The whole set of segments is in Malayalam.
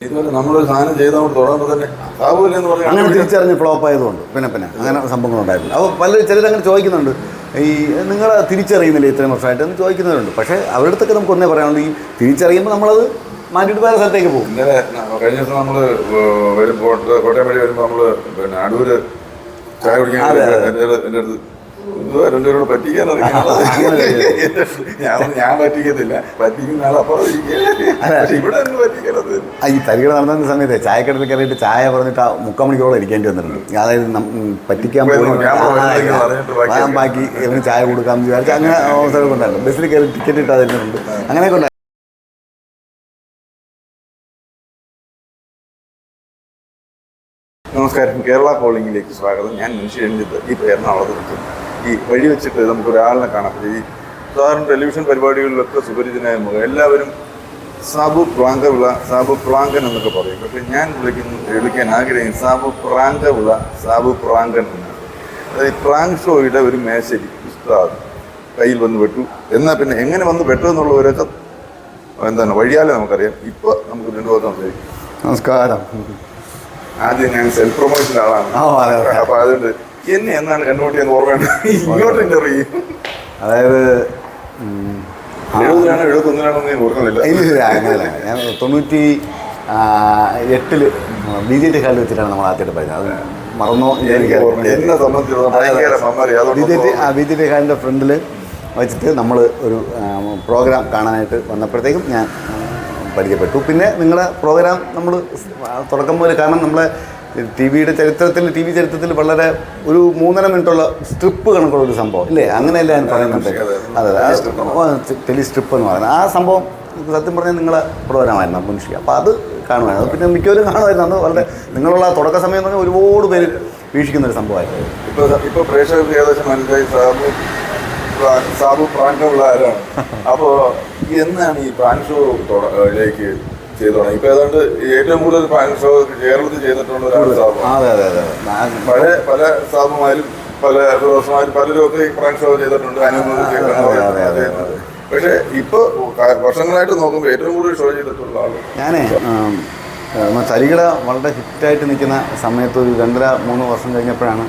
ഇതുപോലെ നമ്മളൊരു സാധനം ചെയ്തോണ്ട് തുടങ്ങുമ്പോൾ തന്നെ സാബുല്ലേ എന്ന് അങ്ങനെ തിരിച്ചറിഞ്ഞ് ഫ്ലോപ്പ് ആയതുകൊണ്ട് പിന്നെ പിന്നെ അങ്ങനെ സംഭവങ്ങൾ ഉണ്ടായിരുന്നു അപ്പോൾ പലരും ചിലരങ്ങനെ ചോദിക്കുന്നുണ്ട് ഈ നിങ്ങൾ തിരിച്ചറിയുന്നില്ല ഇത്രയും വർഷമായിട്ട് എന്ന് ചോദിക്കുന്നവരുണ്ട്. പക്ഷേ അവരുടെ അടുത്തൊക്കെ നമുക്ക് ഒന്നേ പറയാനുള്ളൂ ഈ തിരിച്ചറിയുമ്പോൾ നമ്മളത് മാറ്റിയിട്ട് വേറെ സ്ഥലത്തേക്ക് പോകും. ഇന്നലെ കഴിഞ്ഞ ദിവസം നമ്മൾ വരുമ്പോൾ കോട്ടയം വഴി വരുമ്പോൾ നമ്മൾ പിന്നെ അടൂര് ചായ കുടിക്കാൻ. എന്റെ അടുത്ത് രണ്ടുപേരോട് പറ്റിക്കാൻ ഞാൻ ഞാൻ പറ്റിക്കത്തില്ല. പറ്റിക്കുന്ന ആളപ്പുറം. പക്ഷെ ഇവിടെ ഒന്നും പറ്റിക്കരുത് ഈ തരികട നടന്ന സമയത്ത് ചായക്കടയിൽ കയറിയിട്ട് ചായ പറഞ്ഞിട്ട് ആ മുക്കാൽ മണിക്കൂറോളം ഇരിക്കേണ്ടി വന്നിട്ടുണ്ട്. അതായത് പറ്റിക്കാൻ പറഞ്ഞിട്ട് ബാക്കി ഇവന് ചായ കൊടുക്കാമെന്ന് വിചാരിച്ചു അങ്ങനെ അവസരമൊക്കെ ഉണ്ടായിരുന്നു. ബസ്സിൽ കയറി ടിക്കറ്റ് ഇട്ടാതിരുന്നുണ്ട് അങ്ങനെയൊക്കെ ഉണ്ടായിരുന്നു നമസ്കാരം. കേരള കോളിംഗിലേക്ക് സ്വാഗതം. ഞാൻ മനുഷ്യ രഞ്ജിത്ത്. ഈ എറണാകുളത്ത് നിൽക്കുന്നു ഈ വഴി വെച്ചിട്ട് നമുക്ക് ഒരാളിനെ കാണാം. ഈ സാധാരണ ടെലിവിഷൻ പരിപാടികളിലൊക്കെ സുപരിചിതനായ മുഖം എല്ലാവരും സാബു പ്രാങ്കവിള സാബു പ്രാങ്കൻ എന്നൊക്കെ പറയും. പക്ഷേ ഞാൻ വിളിക്കുന്ന വിളിക്കാൻ ആഗ്രഹിക്കും സാബു പ്രാങ്കവിള സാബു പ്രാങ്കൻ എന്നാണ്. അതായത് ഈ പ്രാങ്ക് ഷോയുടെ ഒരു മേശരി ഉസ്താദ് കയ്യിൽ വന്ന് പെട്ടു. എന്നാൽ പിന്നെ എങ്ങനെ വന്ന് പെട്ടു എന്നുള്ളവരൊക്കെ എന്താണ് വഴിയാലെ നമുക്കറിയാം. ഇപ്പോൾ നമുക്ക് രണ്ടു ദിവസം സംസാരിക്കും. നമസ്കാരം. ആദ്യം ഞാൻ സെൽഫ് പ്രൊമോഷൻ ആളാണ്. അപ്പോൾ അതെ, അതെ. അതുകൊണ്ട് എന്നെ എന്നാണ് കണ്ടുപിട്ടിയെന്ന് ഓർമ്മയുണ്ട്? ഇങ്ങോട്ട് ഇന്റർവ്യൂ അതായത് ഉം, എഴുപതിനാണോ എഴുപത്തൊന്നിനാണോ ഞാൻ ഓർക്കുന്നില്ല. ഇല്ല അങ്ങനെയല്ല. ഞാൻ തൊണ്ണൂറ്റി എട്ടിൽ എട്ടിൽ ബി ജെ ടി ഹാളിൽ വെച്ചിട്ടാണ് നമ്മൾ ആദ്യമായിട്ട് പറയുന്നത് അത് മറന്നോ എനിക്ക് എന്നെ സംബന്ധിച്ചിടത്തോളം ബി ജെ ടി അതുകൊണ്ട് ബി ജെ പി ഹാളിന്റെ ഫ്രണ്ടിൽ വെച്ചിട്ട് നമ്മൾ ഒരു പ്രോഗ്രാം കാണാനായിട്ട് വന്നപ്പോഴത്തേക്കും ഞാൻ പരിചയപ്പെട്ടു. പിന്നെ നിങ്ങളുടെ പ്രോഗ്രാം നമ്മൾ തുടക്കം മുതൽ കാരണം നമ്മളെ ടി വിയുടെ ചരിത്രത്തിൽ ടി വി ചരിത്രത്തിൽ വളരെ ഒരു മൂന്നര മിനിറ്റുള്ള സ്ട്രിപ്പ് കണക്കുള്ള ഒരു സംഭവം ഇല്ലേ? അങ്ങനെയല്ല ഞാൻ പറയുന്നുണ്ട് അതെ ടെലി സ്ട്രിപ്പ് എന്ന് പറയുന്നത്. ആ സംഭവം സത്യം പറഞ്ഞാൽ നിങ്ങളെ പ്രോഗ്രാമായിരുന്നു മുൻഷി അപ്പോൾ അത് കാണുമായിരുന്നു. പിന്നെ മിക്കവരും കാണുമായിരുന്നു. അന്ന് വളരെ നിങ്ങളുള്ള തുടക്ക സമയം എന്ന് പറഞ്ഞാൽ ഒരുപാട് പേര് വീക്ഷിക്കുന്ന ഒരു സംഭവമായിരുന്നു. ഇപ്പോൾ ഇപ്പോൾ പ്രേക്ഷകർക്ക് ഏകദേശം മനസ്സിലായി സാബു സാബു പ്രാങ്കമുള്ള ആരാണ്? അപ്പോൾ എന്നാണ് ഈ പ്രാങ്ക് ഷോ ലേക്ക് ചെയ്തു തുടങ്ങി. ഇപ്പൊ ഏതാണ്ട് ഏറ്റവും കൂടുതൽ ഫാൻ ഷോ കേരളത്തിൽ ചെയ്തിട്ടുള്ള അതെ ഞാൻ- പഴയ പല സ്ഥാപനമാരും പല ദിവസമാരും പലരും ഒക്കെ ഫാൻ ഷോ ചെയ്തിട്ടുണ്ട് അതെ. പക്ഷെ ഇപ്പൊ വർഷങ്ങളായിട്ട് നോക്കുമ്പോൾ ഏറ്റവും കൂടുതൽ ഷോ ചെയ്തിട്ടുള്ള ആൾ. ഞാനേ തരികിട വളരെ ഹിറ്റായിട്ട് നിൽക്കുന്ന സമയത്ത് ഒരു രണ്ടര മൂന്ന് വർഷം കഴിഞ്ഞപ്പോഴാണ്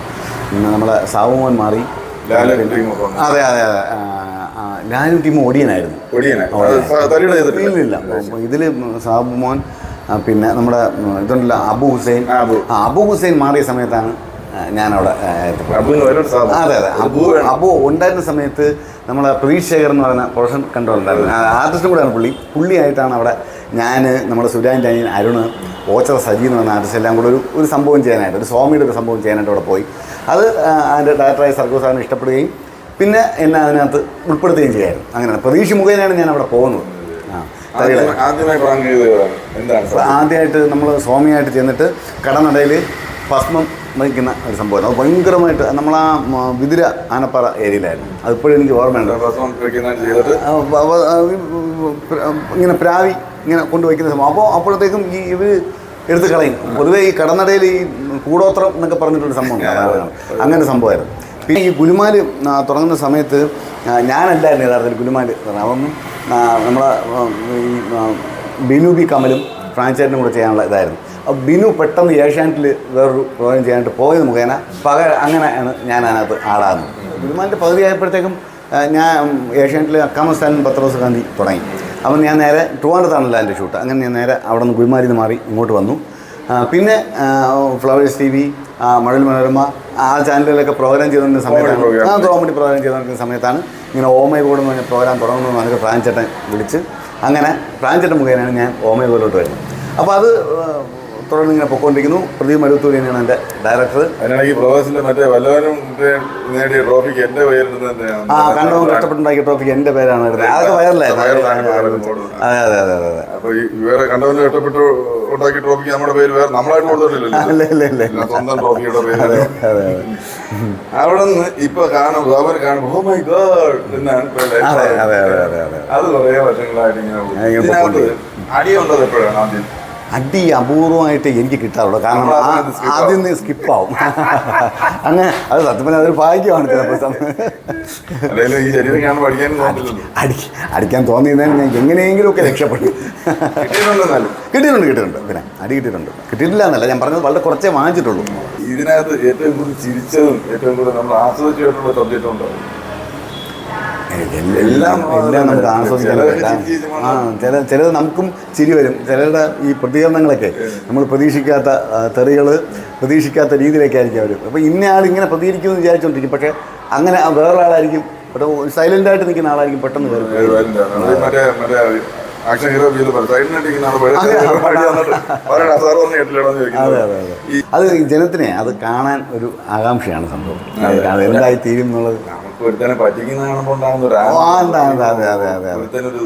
നമ്മളെ സാവുമോൻ മാറി. അതെ അതെ അതെ ലാലും ടീം ഓടിയനായിരുന്നു. ഇല്ലില്ല. ഇതിൽ സാബു മോൻ പിന്നെ നമ്മുടെ ഇതുണ്ടല്ലോ അബു ഹുസൈൻ. അബു. ഹുസൈൻ മാറിയ സമയത്താണ് ഞാനവിടെ അതെ അതെ. അബു അബു ഉണ്ടായിരുന്ന സമയത്ത് നമ്മളെ പ്രതീഷ് ശേഖർ എന്ന് പറയുന്ന പ്രൊഫഷൻ കൺട്രോൾ ഉണ്ടായിരുന്നു ആർട്ടിസ്റ്റും കൂടെയാണ് പുള്ളി. പുള്ളിയായിട്ടാണ് അവിടെ ഞാൻ നമ്മുടെ സുരാന്റെ അനിയൻ അരുണ് ഓച്ചറ സജി എന്ന് പറഞ്ഞ ആർട്ടിസ്റ്റ് എല്ലാം കൂടെ ഒരു ഒരു സംഭവം ചെയ്യാനായിട്ട് ഒരു സ്വാമിയുടെ ഒരു സംഭവം ചെയ്യാനായിട്ട് അവിടെ പോയി. അത് അതിന്റെ ഡയറക്ടറായ സർഗോസാറിന് ഇഷ്ടപ്പെടുകയും പിന്നെ എന്നെ അതിനകത്ത് ഉൾപ്പെടുത്തുകയും ചെയ്യായിരുന്നു. അങ്ങനെയാണ്. പ്രതീക്ഷ മുഖേനയാണ് ഞാൻ അവിടെ പോകുന്നത്. ആ ആദ്യമായിട്ട് നമ്മൾ സ്വാമിയായിട്ട് ചെന്നിട്ട് കടനടയിൽ ഭസ്മം വഹിക്കുന്ന ഒരു സംഭവം അത് ഭയങ്കരമായിട്ട് നമ്മൾ ആ വിതിര ആനപ്പാറ ഏരിയയിലായിരുന്നു. അതിപ്പോഴും എനിക്ക് ഓർമ്മയുണ്ട്. ഇങ്ങനെ പ്രാവി ഇങ്ങനെ കൊണ്ടുവയ്ക്കുന്ന സംഭവം. അപ്പോൾ അപ്പോഴത്തേക്കും ഈ ഇവർ എടുത്ത് കളയും. പൊതുവേ ഈ കടനടയിൽ ഈ കൂടോത്രം എന്നൊക്കെ പറഞ്ഞിട്ടൊരു സംഭവം. അങ്ങനെ സംഭവമായിരുന്നു. ഈ ഗുലുമാൽ തുടങ്ങുന്ന സമയത്ത് ഞാനല്ല ഞാനല്ലായിരുന്നു യഥാർത്ഥത്തിൽ ഗുലുമാൽ അപ്പം നമ്മളെ ബിനു ബി കമലും ഫ്രാഞ്ചൈസിനും കൂടെ ചെയ്യാനുള്ള ഇതായിരുന്നു. അപ്പോൾ ബിനു പെട്ടെന്ന് ഏഷ്യാനെറ്റിൽ വേറൊരു പ്രോഗ്രാം ചെയ്യാനായിട്ട് പോയത് മുഖേന പക അങ്ങനെയാണ് ഞാൻ അതിനകത്ത് ആടാകുന്നത് ഗുലുമാലിന്റെ പകുതി ആയപ്പോഴത്തേക്കും ഞാൻ ഏഷ്യാനെറ്റിൽ അക്കാമസ്ഥാനും പത്രോസ് ഗാന്ധി തുടങ്ങി. അപ്പം ഞാൻ നേരെ ട്രിവാൻഡ്രത്താണല്ലോ എന്റെ ഷൂട്ട്. അങ്ങനെ ഞാൻ നേരെ അവിടെ നിന്ന് ഗുരുമാരിന്ന് മാറി ഇങ്ങോട്ട് വന്നു. പിന്നെ ഫ്ലവേഴ്സ് ടി വി മഴൽ മനോരമ ആ ചാനലിലൊക്കെ പ്രോഗ്രാം ചെയ്തുകൊണ്ടിരുന്ന സമയത്താണ്. ആ കോമഡി പ്രോഗ്രാം ചെയ്തുകൊണ്ടിരുന്ന സമയത്താണ് ഇങ്ങനെ ഓമയ കൂടെ എന്ന് പറഞ്ഞ പ്രോഗ്രാം തുടങ്ങുന്നു പറഞ്ഞിട്ട് പ്രാഞ്ചേട്ടൻ വിളിച്ച് അങ്ങനെ പ്രാഞ്ചേട്ടൻ മുഖേനയാണ് ഞാൻ ഓമയ കൂടിലോട്ട് വരുന്നത്. അപ്പോൾ അത് തുടർന്ന് ഇങ്ങനെ പൊക്കോണ്ടിരിക്കുന്നു. പ്രദീപ് മരുത്തൂർ തന്നെയാണ് എന്റെ ഡയറക്ടർ അതിനാണെങ്കിൽ മറ്റേ വല്ലവരും നേടിയ ട്രോഫിക്ക് എന്റെ പേരിടുന്നത് ആ കണ്ടവും കഷ്ടപ്പെട്ടുണ്ടാക്കിയ ട്രോഫി എന്റെ പേരാണ് അതൊക്കെ വയറിലായിരുന്നു. അതെ അതെ അതെ അതെ അതെ. അപ്പൊ ഈ വേറെ കണ്ടവന് കഷ്ടപ്പെട്ട് ഉണ്ടാക്കിയ ട്രോഫിക്ക് നമ്മുടെ പേര് വേറെ നമ്മളായിട്ട് കൊടുത്തിട്ടില്ലല്ലോ. സ്വന്തം ട്രോഫിയുടെ പേര്. അതെ അവിടെ നിന്ന് ഇപ്പൊ കാണും അവർ കാണും ഓ മൈ ഗോഡ് എന്നാണ് അതെ കുറേ വർഷങ്ങളായിട്ട് ഇങ്ങനെ. അടിയുണ്ടത് എപ്പോഴാണ് ആദ്യം? അടി അപൂർവമായിട്ട് എനിക്ക് കിട്ടാറുള്ളൂ. കാരണം ആദ്യം നിന്ന് സ്കിപ്പാവും അങ്ങനെ അത് സത്യം പറഞ്ഞാൽ അതൊരു ഭാഗ്യമാണ് ചിലപ്പോൾ അടിക്കാൻ തോന്നിയിരുന്നാൽ ഞാൻ എങ്ങനെയെങ്കിലും ഒക്കെ രക്ഷപ്പെട്ടു. കിട്ടിയിട്ടുണ്ട് കിട്ടിയിട്ടുണ്ട് പിന്നെ അടി കിട്ടിയിട്ടുണ്ട്. കിട്ടിയിട്ടില്ല എന്നല്ല ഞാൻ പറഞ്ഞത് വളരെ കുറച്ചേ വാങ്ങിച്ചിട്ടുള്ളൂ. ഇതിനകത്ത് ഏറ്റവും കൂടുതൽ ചിരിച്ചതും ഏറ്റവും കൂടുതൽ നമ്മൾ ആസ്വദിച്ചു കേട്ടുള്ള സബ്ജക്റ്റ് എല്ലാം എല്ലാം നമുക്ക് ആസ്വദിക്കാൻ ആ ചില ചിലത് നമുക്കും ചിരി വരും. ചിലരുടെ ഈ പ്രതികരണങ്ങളൊക്കെ നമ്മൾ പ്രതീക്ഷിക്കാത്ത തെറികൾ പ്രതീക്ഷിക്കാത്ത രീതിയിലേക്കായിരിക്കും അവർ അപ്പോൾ ഇന്നയാൾ ഇങ്ങനെ പ്രതികരിക്കുമെന്ന് വിചാരിച്ചുകൊണ്ടിരിക്കും പക്ഷേ അങ്ങനെ ആ വേറൊരാളായിരിക്കും സൈലന്റ് ആയിട്ട് നിൽക്കുന്ന ആളായിരിക്കും പെട്ടെന്ന് മറ്റേ ആക്ഷൻ ഹീറോ അതെ അതെ. അതെ അത് ജനത്തിനെ അത് കാണാൻ ഒരു ആകാംക്ഷയാണ് സംഭവം. എന്തായി തീരും എന്നുള്ളത്. ഒരുത്തനെ പറ്റിക്കുന്ന കാണുമ്പോൾ ഉണ്ടാകുന്ന ഒരു. ഒരുത്തനൊരു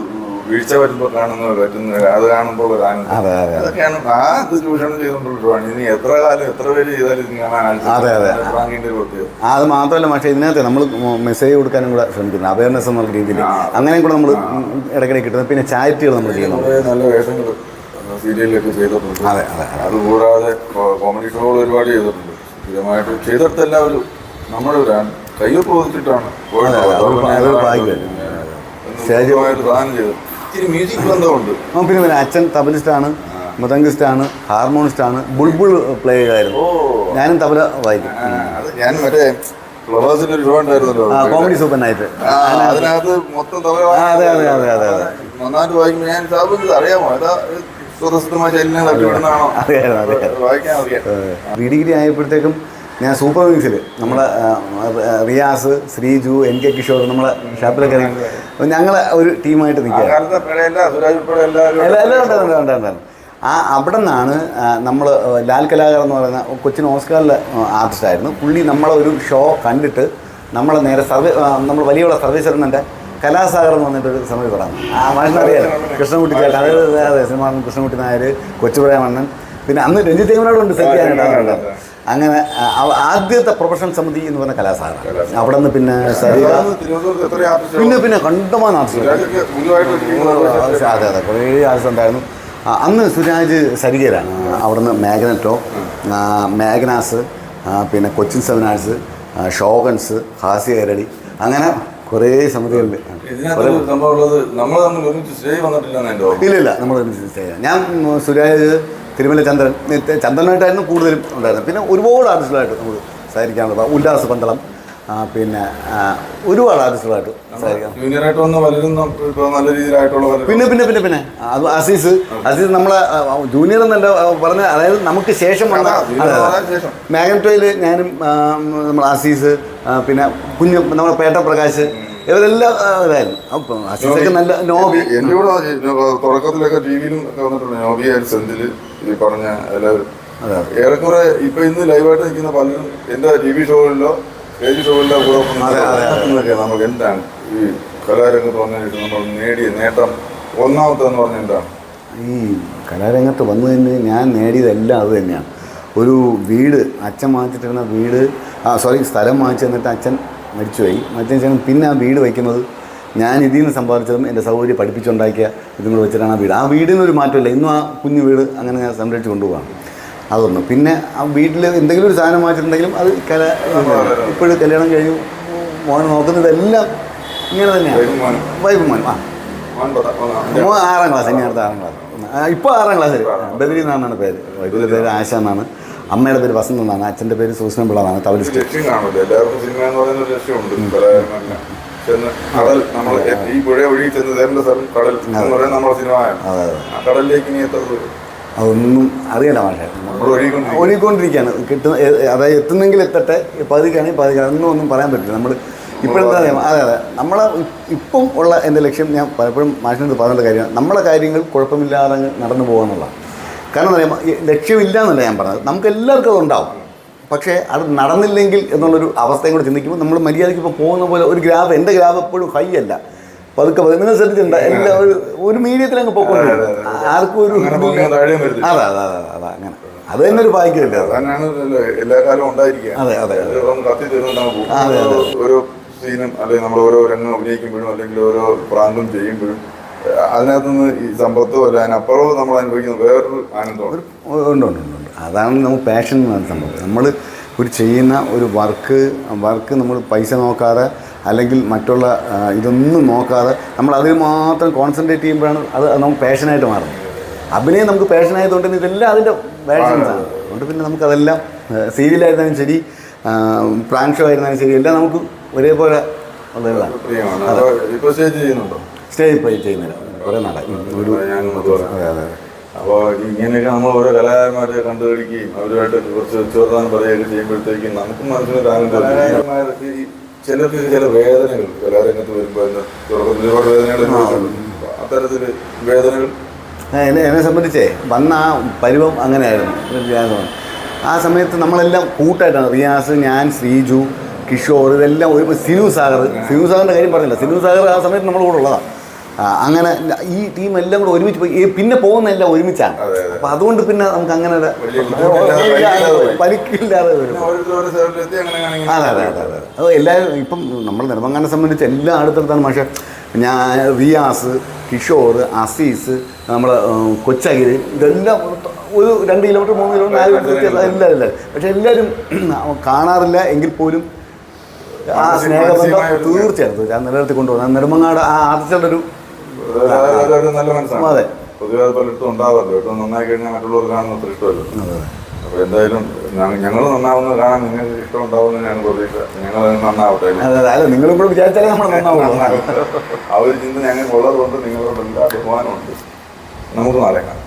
വീഴ്ച വരുമ്പോൾ കാണുന്ന പറ്റുന്ന അത് കാണുമ്പോൾ ഒരു ആനന്ദം. അതൊക്കെയാണ് ആ ഇത് ചൂഷണം ചെയ്തുകൊണ്ടുള്ള ഇനി എത്ര കാലം എത്ര പേര് ചെയ്താലും കാണാൻ അതെ, ഒരു പ്രത്യേകത മാത്രമല്ല പക്ഷേ ഇതിനകത്ത് നമ്മൾ മെസ്സേജ് കൊടുക്കാനും കൂടെ ശ്രമിക്കുന്നു. അവയർനെസ് എന്നുള്ള രീതിയിൽ. അങ്ങനെയും കൂടെ നമ്മൾ ഇടയ്ക്കിടെ കിട്ടുന്നത് പിന്നെ ചാരിറ്റികൾ നമ്മൾ ചെയ്യുന്നു നല്ല വേഷങ്ങൾ സീരിയലിലൊക്കെ ചെയ്തിട്ടുണ്ട്. അതെ അതെ അതെ. അതുകൂടാതെ കോമഡി ഷോകൾ ഒരുപാട് ചെയ്തിട്ടുണ്ട്. സ്ഥിരമായിട്ട് ചെയ്തിടത്തെല്ലാം ഒരു നമ്മുടെ അതെ, അതെ, ചെയ്തു. ഇച്ചിരി മ്യൂസിക് ബന്ധമുണ്ട്. പിന്നെ പിന്നെ അച്ഛൻ തബലിസ്റ്റാണ് മൃദംഗിസ്റ്റാണ് ഹാർമോണിസ്റ്റാണ് ബുൾബുൾ പ്ലേ ചെയ്യുമായിരുന്നു ഞാനും തബല വായിക്കും. ഞാൻ മറ്റേ ഫ്ലവേഴ്സിന്റെ ഒരു ഷോ ഉണ്ടായിരുന്നല്ലോ. Comedy super night. അതിനകത്ത് മൊത്തം തബല അതെ, അതെ, അതെ, അതെ, അതെ. നന്നായിട്ട് വായിക്കുമ്പോൾ ഞാൻ സാബ് ഇത് അറിയാമോ? ഏതാ സ്വതസിദ്ധമായ ശൈലിനെ. വായിക്കാൻ അറിയാം. ഡിഗ്രി ആയപ്പോഴത്തേക്കും ഞാൻ സൂപ്പർ വിങ്സിൽ നമ്മളെ റിയാസ് ശ്രീജു എൻ കെ കിഷോർ നമ്മളെ ഷാപ്പിലൊക്കെ ഞങ്ങൾ ഞങ്ങളെ ഒരു ടീമായിട്ട് നിൽക്കുകയാണ്. ആ അവിടെ നിന്നാണ് നമ്മൾ ലാൽ കലാകർ എന്ന് പറയുന്ന കൊച്ചിൻ ഓസ്കാറിലെ ആർട്ടിസ്റ്റായിരുന്നു പുള്ളി നമ്മളെ ഒരു ഷോ കണ്ടിട്ട് നമ്മളെ നേരെ സർവേ നമ്മൾ വലിയുള്ള സർവേശ്വരന്റെ കലാസാഗർ എന്ന് പറഞ്ഞിട്ടൊരു സമയം തുടങ്ങും ആ അറിയാലോ? കൃഷ്ണൻകുട്ടി ചേട്ടൻ അതായത് അതെ സിനിമ കൃഷ്ണൻകുട്ടി നായർ കൊച്ചുപുഴ മണ്ണൻ. പിന്നെ അന്ന് രഞ്ജിത്ത് ഉണ്ട് സെറ്റ് ചെയ്യാനുണ്ടാകുന്നുണ്ട് അങ്ങനെ ആദ്യത്തെ പ്രൊഫഷണൽ സമിതി എന്ന് പറഞ്ഞ കലാസാഗർ അവിടെ നിന്ന് പിന്നെ സരിത പിന്നെ പിന്നെ കണ്ടമാൻ ആർട്സ് അതെ അതെ കുറേ ആർട്സ് ഉണ്ടായിരുന്നു. അന്ന് സുരാജ് സരികയിലാണ്. അവിടുന്ന് മാഗ്നറ്റോ മാഗ്നാസ് പിന്നെ കൊച്ചിൻ സെവനാഴ്സ് ഷോഗൻസ് ഹാസ്യ കരടി അങ്ങനെ കുറേ സമിതികളിൽ ഇല്ല ഇല്ല നമ്മൾ. ഞാൻ സുരാജ് തിരുമല ചന്ദ്രൻ ചന്ദ്രനായിട്ടായിരുന്നു കൂടുതലും ഉണ്ടായിരുന്നത്. പിന്നെ ഒരുപാട് ആർട്ടിസ്റ്റുകളായിട്ട് നമുക്ക് സഹകരിക്കാനുള്ള ഉല്ലാസ് പന്തളം പിന്നെ ഒരുപാട് ആർട്ടിസ്റ്റുകളായിട്ട് വന്ന പലരും നല്ല രീതിയിലായിട്ടുള്ള പിന്നെ പിന്നെ പിന്നെ പിന്നെ അത് അസീസ് അസീസ് നമ്മളെ ജൂനിയർ എന്നല്ല പറഞ്ഞ അതായത് നമുക്ക് ശേഷം വന്ന. മാഗ്നറ്റോയിൽ ഞാനും നമ്മൾ അസീസ് പിന്നെ കുഞ്ഞു നമ്മുടെ പേട്ട പ്രകാശ് ഇവരെല്ലാം ഇതായിരുന്നു അപ്പം നല്ല നോബി. എന്റെ കൂടെ തുടക്കത്തിലൊക്കെ ടി വിയിലും ഒക്കെ വന്നിട്ടുണ്ട്. നോബി സെന്തിൽ ഈ പറഞ്ഞ എല്ലാവരും. ഏറെക്കുറെ ഇപ്പൊ ഇന്ന് ലൈവായിട്ട് നിൽക്കുന്ന പലരും എന്റെ ടി വി ഷോകളിലോ സ്റ്റേജ് ഷോകളിലോ കൂടെ നമുക്ക് എന്താണ്? ഈ കലാരംഗത്ത് വന്നിട്ട് നമ്മൾ നേടിയ നേട്ടം ഒന്നാമത്തെ എന്ന് എന്താണ്? ഈ കലാരംഗത്ത് വന്നു തന്നെ ഞാൻ നേടിയതെല്ലാം അത് തന്നെയാണ്. ഒരു വീട് അച്ഛൻ വാങ്ങിച്ചിട്ടിരുന്ന വീട് ആ സോറി സ്ഥലം വാങ്ങിച്ചു തന്നിട്ട് അച്ഛൻ മരിച്ചുപോയി. മരിച്ചതിന് ശേഷം പിന്നെ ആ വീട് വയ്ക്കുന്നത് ഞാൻ ഇതിൽ നിന്ന് സമ്പാദിച്ചതും എന്റെ സൗകര്യം പഠിപ്പിച്ചുണ്ടാക്കിയ ഇതും കൂടെ വെച്ചിട്ടാണ് ആ വീട്. ആ വീടിന് ഒരു മാറ്റമില്ല. ഇന്നും ആ കുഞ്ഞു വീട് അങ്ങനെ ഞാൻ സംരക്ഷിച്ച് കൊണ്ടുപോകാം അതൊന്നും. പിന്നെ ആ വീട്ടിൽ എന്തെങ്കിലും ഒരു സാധനം വാങ്ങിച്ചിട്ടുണ്ടെങ്കിലും അത് കല ഇപ്പോഴും കല്യാണം കഴിഞ്ഞു. മോൻ നോക്കുന്നതെല്ലാം ഇങ്ങനെ തന്നെയാണ്. വൈഫ്. മോൻ. ആ. മോൻ ആറാം ക്ലാസ്. ഇനി അടുത്ത ആറാം ക്ലാസ്. ഇപ്പോൾ ആറാം ക്ലാസ്സിൽ ബദരി എന്നാണ് പേര്. വൈഫിന്റെ പേര് ആശ എന്നാണ് അമ്മയുടെ പേര് വസന്ത് എന്നാണ് അച്ഛന്റെ പേര് സൂസനം പിള്ള എന്നാണ് തബലിസ്റ്റ് എല്ലാവർക്കും സിനിമ എന്ന് പറയുന്ന ഒരു ലക്ഷ്യമുണ്ട് കലാകാരന്മാരിന് ചെന്ന് കടൽ നമ്മൾ ഈ പുഴ ഒഴുകി ചെന്ന് തരേണ്ട സ്ഥലം കടൽ എന്ന് പറയുന്നത് നമ്മുടെ സിനിമയാണ്. അതെ അതെ. ആ കടലിലേക്ക് ഇനി എത്ര അതൊന്നും അറിയില്ല പക്ഷേ ഒഴുകിക്കൊണ്ടിരിക്കുകയാണ്. കിട്ടുന്ന അതായത് എത്തുന്നെങ്കിൽ എത്തട്ടെ. പതുക്കുകയാണെങ്കിൽ പതുക്കുക ഒന്നും ഒന്നും പറയാൻ പറ്റില്ല. നമ്മൾ ഇപ്പോഴെന്താ അറിയാം അതെ അതെ. നമ്മളെ ഇപ്പം ഉള്ള എന്റെ ലക്ഷ്യം ഞാൻ പലപ്പോഴും മാഷിനോട് പറഞ്ഞ കാര്യമാണ്. നമ്മളെ കാര്യങ്ങൾ കുഴപ്പമില്ലാതെ നടന്നു പോകാനുള്ള കാരണം എന്താ പറയുക ലക്ഷ്യമില്ല എന്നല്ല ഞാൻ പറഞ്ഞത്. നമുക്ക് എല്ലാവർക്കും അതുണ്ടാവും. പക്ഷേ അത് നടന്നില്ലെങ്കിൽ എന്നുള്ളൊരു അവസ്ഥയും കൂടെ ചിന്തിക്കുമ്പോൾ നമ്മൾ മര്യാദയ്ക്ക് ഇപ്പോൾ പോകുന്ന പോലെ ഒരു ഗ്രാഫ് എന്റെ ഗ്രാഫ് എപ്പോഴും ഹൈ അല്ല. പതുക്കെ ശ്രദ്ധിച്ചിട്ടുണ്ട്? എല്ലാ ഒരു ഒരു മീഡിയത്തിൽ അങ്ങ് പോകുന്നു ആർക്കും ഒരു അതെ അതെ അതെ അതെ അങ്ങനെ. അത് തന്നെ ഒരു ഭാഗ്യമല്ലേ. എല്ലാ കാലവും ഉണ്ടായിരിക്കുക. അതെ, അതെ. കത്തി. ഓരോ സീനും അല്ലെങ്കിൽ നമ്മൾ ഓരോ രംഗം അഭിനയിക്കുമ്പോഴും അല്ലെങ്കിൽ ഓരോ പ്രാന്തം ചെയ്യുമ്പോഴും അതിനകത്ത് നിന്ന് ഈ സമ്പത്തോ അല്ല അതിനപ്പുറവും നമ്മൾ അനുഭവിക്കുന്ന വേറൊരു ആനന്ദമാണ് ഉണ്ട് ഉണ്ട് ഉണ്ട് അതാണ് നമുക്ക് പാഷൻ എന്നാണ് സംഭവം. നമ്മൾ ഒരു ചെയ്യുന്ന ഒരു വർക്ക് വർക്ക് നമ്മൾ പൈസ നോക്കാതെ അല്ലെങ്കിൽ മറ്റുള്ള ഇതൊന്നും നോക്കാതെ നമ്മൾ അതിൽ മാത്രം കോൺസെൻട്രേറ്റ് ചെയ്യുമ്പോഴാണ് അത് നമുക്ക് പാഷനായിട്ട് മാറുന്നത്. അഭിനയം നമുക്ക് പാഷനായതുകൊണ്ട് തന്നെ ഇതെല്ലാം അതിന്റെ പാഷൻസാണ് ആണ്. അതുകൊണ്ട് പിന്നെ നമുക്കതെല്ലാം സീരിയലായിരുന്നാലും ശരി പ്രാങ്ക് ഷോ ആയിരുന്നാലും ശരി എല്ലാം നമുക്ക് ഒരേപോലെ ഉള്ളതാണ്. ഇപ്പോൾ ചെയ്യുന്നുണ്ടോ? സ്റ്റേജിൽ പോയി ചെയ്യുന്നില്ല കുറേ നാളായി. ഒരു അതെ അതെ. അപ്പോൾ ഇങ്ങനെയൊക്കെ നമ്മൾ ഓരോ കലാകാരന്മാരെ കണ്ടുപിടിക്കുകയും അവരുമായിട്ട് കുറച്ച് ചോദ്യം പറയുകയൊക്കെ ചെയ്യുമ്പോഴത്തേക്കും നമുക്കും മനസ്സിനൊരു ആനന്ദം കലാകാരന്മാർക്ക് ഈ ചിലർക്ക് ചില വേദനകൾ കലാരംഗത്ത് വരുമ്പോൾ തുടക്കത്തിൽ ഒരുപാട് വേദനകൾ. അത്തരത്തിൽ വേദനകൾ? എന്നെ എന്നെ സംബന്ധിച്ചേ വന്ന ആ പരുവം അങ്ങനെയായിരുന്നു. ആ സമയത്ത് നമ്മളെല്ലാം കൂട്ടായിട്ടാണ്. റിയാസ് ഞാൻ ശ്രീജു കിഷോർ ഇതെല്ലാം ഒരു സിനു സാഗർ. സിനു സാഗറിന്റെ കാര്യം പറഞ്ഞില്ല. സിനു സാഗർ ആ സമയത്ത് നമ്മൾ കൂടെ ഉള്ളതാണ് അങ്ങനെ ഈ ടീം എല്ലാം കൂടെ ഒരുമിച്ച് പോയി. പിന്നെ പോകുന്ന എല്ലാം ഒരുമിച്ചാണ്. അപ്പൊ അതെ. അതുകൊണ്ട് പിന്നെ നമുക്ക് അങ്ങനെ പരിക്കില്ലാതെ വരും. അതെ അതെ അതെ അതെ. അത് എല്ലാവരും ഇപ്പം നമ്മൾ നിർമ്മങ്ങാനെ സംബന്ധിച്ച് എല്ലാ അടുത്തടുത്താണ്. പക്ഷേ ഞാൻ റിയാസ് കിഷോർ അസീസ് നമ്മൾ കൊച്ചകിൽ ഇതെല്ലാം ഒരു രണ്ട് കിലോമീറ്റർ മൂന്ന് കിലോമീറ്റർ നാല് കിലോമീറ്റർ വ്യത്യാസം. എല്ലാം എല്ലാവരും പക്ഷെ എല്ലാവരും കാണാറില്ല. എങ്കിൽ പോലും ആ സ്നേഹബന്ധം തീർച്ചയായിട്ടും ഞാൻ നിലനിർത്തി കൊണ്ടുപോകുന്നത് ആ നെടുമങ്ങാട് ആ ആദ്യത്തെ ഒരു നല്ല മനസ്സാണ്. അതെ. പൊതുവെ അത് പലയിടത്തും ഉണ്ടാവാറില്ല. ഏറ്റവും നന്നായി കഴിഞ്ഞാൽ മറ്റുള്ളവർ കാണുന്ന അത്ര ഇഷ്ടമല്ലോ. അപ്പോൾ എന്തായാലും ഞങ്ങൾ നന്നാവുന്നത് കാണാൻ നിങ്ങൾക്ക് ഇഷ്ടം ഞാൻ പ്രതീക്ഷ ഞങ്ങൾ നന്നാവട്ടെ. അല്ല നിങ്ങളും കൂടെ വിചാരിച്ചാലേ നമ്മൾ നന്നാവുള്ളൂ. ആ ഒരു ചിന്ത ഞങ്ങൾക്ക് ഉള്ളത് കൊണ്ട് നിങ്ങളോട് എല്ലാ ബഹുമാനമുണ്ട് നമുക്ക് നാളെ കാണാം